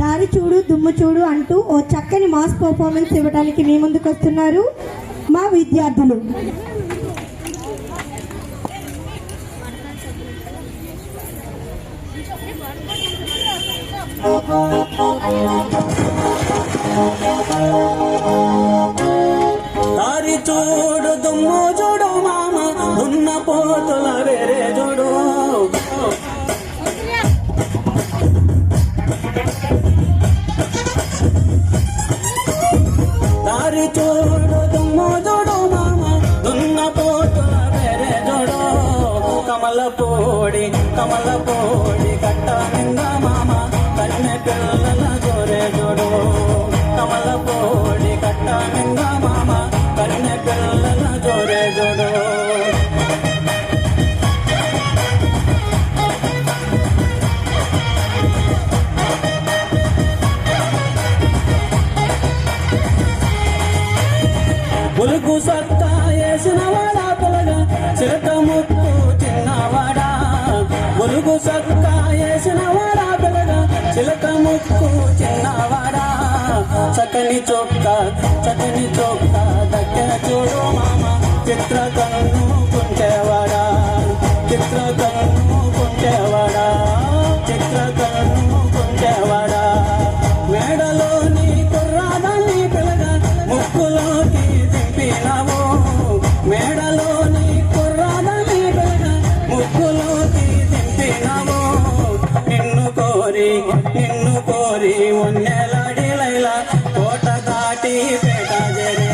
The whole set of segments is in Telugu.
దారి చూడు దుమ్ము చూడు అంటూ ఓ చక్కని మాస్ పర్ఫార్మెన్స్ ఇవ్వడానికి మీ ముందుకు వస్తున్నారు మా విద్యార్థులు. Oh, దారి చూడు దుమ్ము చూడు మామ దున్న పోతుల వేరే చూడు కమల పోడి కమల పోడి కట్ట నింద మామ కన్నె పిల్లల పులుగు సత్తా వేసిన వాడా పిల్లగా చిలక ముక్కు చిన్నవాడా? పులుగు సత్తా వేసిన వాడా పిల్లగా చిలక ముక్కు చిన్నవాడా? చక్కని చొక్క చక్కని చొక్క దగ్గర చూడు మామ చిత్ర కన్ను కుంటేవాడా చిత్ర కన్ను కుంటేవాడా చిత్ర కన్ను కుంటేవాడా మేడలో నిన్ను కోరి ఉన్నెలాడి లైలా కోట దాటి పేట జరే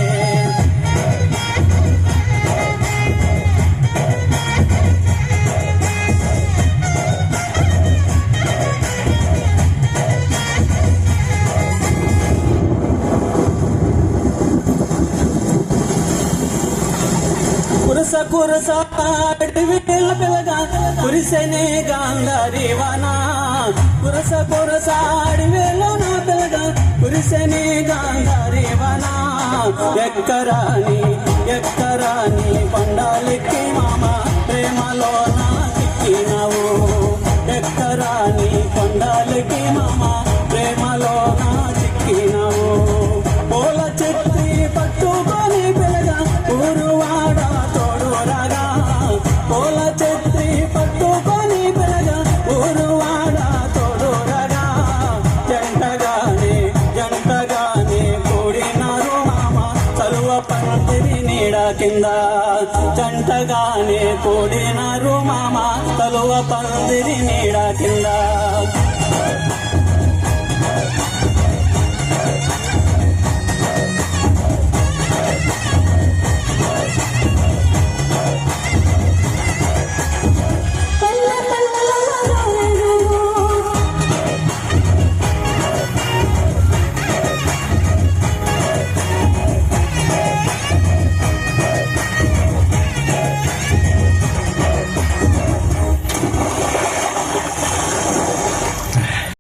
కురస కురస పిల్ల పిల్లగా కురిసెనే గాంగారి వనా. పురస కురస అడవిలో నా పిల్లగా కురిసెనే గాంధారి ఎక్కరాని ఎక్కరాని పండాలెక్కి పందిరి నీడ కింద జంటగానే కూడినారు మామ తలువ పందిరి నీడ కింద.